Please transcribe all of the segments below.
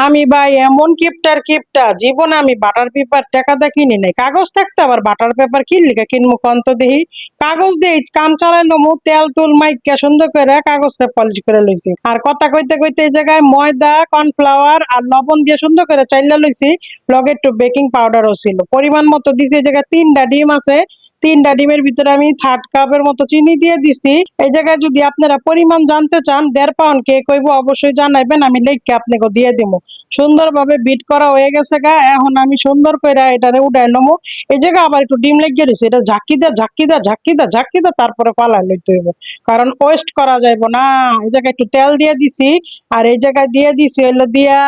আমি ভাই, এমন কিপটার কিপটা। জীবন আমি বাটার পেপার টাকাটা কিনি নাই। কাগজ থাকতে আবার বাটার পেপার কিনলি কিনবো কন্ত দেহি? কাগজ দিয়ে কাম চালাইলো মু, তেল তুল, মাইকা সুন্দর করে কাগজটা পলিশ করে লইছি। আর কথা কইতে কইতে এই জায়গায় ময়দা কর্নফ্লাওয়ার আর লবণ দিয়ে সুন্দর করে চাইলা লইছি। লগে একটু বেকিং পাউডারও ছিল। পরিমাণ মতো দিছি এই জায়গায় তিনটা ডিম আছে। তিনটা ডিমের ভিতরে আমি থার্ড কাপের মতো চিনি দিয়ে দিছি। এই জায়গায় যদি আপনারা পরিমাণ জানতে চান, দেড় পাউন্ড কে হইব, অবশ্যই জানাইবেন, আমি লেখকে আপনাকে দিয়ে দিব সুন্দরভাবে বিট করা হয়ে গেছে গা, এখন আমি সুন্দর করে এটারে উঠাই নেব। এই জায়গায় আবার একটু ডিম লেগে রয়েছে এটা ঝাঁকি দা ঝাঁকি দা ঝাঁকি দা ঝাঁকি দা, তারপরে পালাই লইতে হইব। কারণ ওয়েস্ট করা যাইব না। এই জায়গায় একটু তেল দিয়ে দিছি, আর এই জায়গায় দিয়ে দিছি হইল দিয়া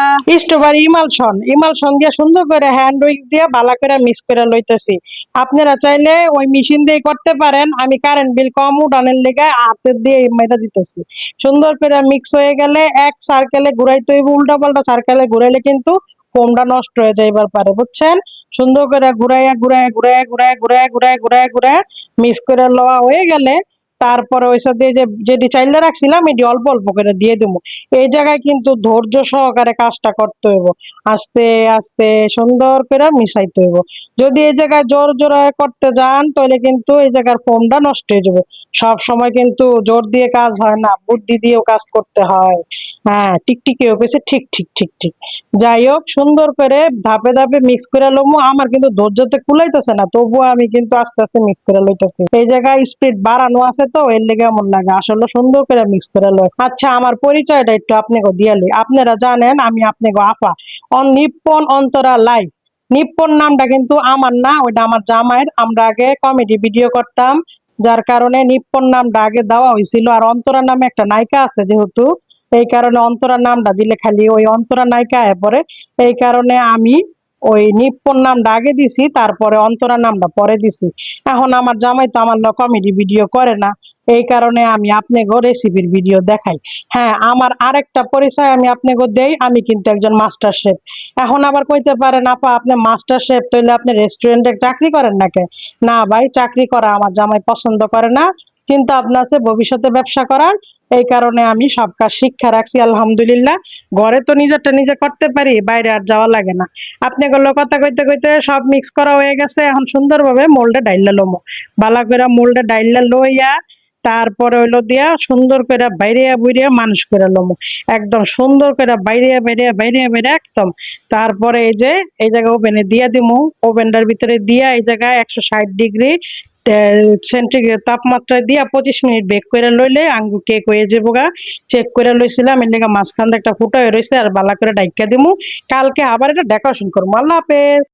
স্ট্রবেরি ইমালশন ইমালশন দিয়ে সুন্দর করে হ্যান্ড উইক্স দিয়ে, ভালো করে মিক্স করে লইতেছি। আপনারা চাইলে ওই মেশিন দিয়ে করতে পারেন, আমি কারেন্ট বিল কম উঠানের লেগে হাতের দিয়ে মেয়েটা দিতেছি। সুন্দর করে মিক্স হয়ে গেলে এক সার্কেলে ঘুরাইতে হইব উল্টা পাল্টা সার্কেলে ঘুরাইলে কিন্তু ফোমটা নষ্ট হয়ে যাইবার পারে, বুঝছেন? সুন্দর করে ঘুরাইয়া ঘুরাইয়া ঘুরাইয়া ঘুরাইয়া ঘুরাইয়া ঘুরাইয়া ঘুরাইয়া ঘুরাইয়া মিক্স করে লওয়া হয়ে গেলে তারপরে ওই সাথে যে, যেটি চাইলে রাখছিলাম, এটি অল্প অল্প করে দিয়ে দেবো। এই জায়গায় কিন্তু ধৈর্য সহকারে কাজটা করতে হইব। আস্তে আস্তে সুন্দর করে মিশাইতে হইব। যদি এই জায়গায় জোর জোরে করতে যান, তাহলে কিন্তু এই জায়গার ফোমটা নষ্ট হয়ে যাবে। সব সময় কিন্তু জোর দিয়ে কাজ হয় না, বুদ্ধি দিয়েও কাজ করতে হয়। হ্যাঁ টিকটিকিও কেছে ঠিক ঠিক ঠিক ঠিক। যাই হোক, সুন্দর করে ধাপে ধাপে মিক্স করে লমু। আমার কিন্তু ধৈর্যতে কুলাইতেছে না, তবুও আমি কিন্তু আস্তে আস্তে মিক্স করে লইতেছি। এই জায়গায় স্পিড বাড়ানো আছে তো, এর লেগে এমন লাগে। আসলে সুন্দর করে মিক্স করে লই আচ্ছা আমার পরিচয়টা একটু আপনাকে দিয়ে লই। আপনারা জানেন, আমি আপনাকে আপা on Nippon Antara live. Nippon নামটা কিন্তু আমার না, ওইটা আমার জামাইয়ের। আমরা আগে কমেডি ভিডিও করতাম, যার কারণে নিপ্পন নামটা আগে দেওয়া হয়েছিল। আর অন্তরা নামে একটা নায়িকা আছে যেহেতু এই কারণে অন্তরা নামটা দিলে খালি ওই অন্তরা নায়িকা পরে এই কারণে আমি ওই নিপ্পন নামটা আগে দিছি, তারপরে অন্তরা নামটা পরে দিছি। এখন আমার জামাই তো আমার কমেডি ভিডিও করে না। এই কারণে আমি আপনাকে রেসিপির ভিডিও দেখাই। হ্যাঁ আমার আরেকটা পরিচয় আমি আপনাকে দেই, আমি কিন্তু একজন মাস্টার শেফ এখন আবার কইতে পারেন, আপা, আপনি মাস্টার শেফ তাইলে আপনি রেস্টুরেন্টে চাকরি করেন নাকি? না ভাই, চাকরি করা আমার জামাই পছন্দ করে না। চিন্তা ভাবনা আছে ভবিষ্যতে ব্যবসা করার। এই কারণে আমি সব কাজ শিক্ষা রাখছি, আলহামদুলিল্লাহ। ঘরে তো নিজেরটা নিজে করতে পারি, বাইরে আর যাওয়া লাগে না। আপনি গুলো কথা কইতে কইতে সব মিক্স করা হয়ে গেছে, এখন সুন্দরভাবে মোল্ডে ডাইলা লমো। বালা করে মোল্ডে ডাইলা লইয়া, তারপরে হইল দিয়া সুন্দর করে বাইরিয়া বুইরিয়া মানুষ করে লমু। একদম সুন্দর করে বাইরিয়া বাইরিয়া বাইরিয়া বাইরিয়া একদম। তারপরে এই যে, এই জায়গায় ওভেনে দিয়া দিমু। ওভেনটার ভিতরে দিয়া এই জায়গায় একশো ষাট ডিগ্রি সেন্টিগ্রেড তাপমাত্রায় দিয়া পঁচিশ মিনিট বেক করে লইলে আঙ্গু কেক হয়ে যাব গা। চেক করে লইছিলাম, এর লেগে মাঝখান একটা ফুটা হয়ে রয়েছে আর বালা করে ডাইকা দিমু। কালকে আবার এটা ডেকোরেশন করব আল্লাহ হাফেজ।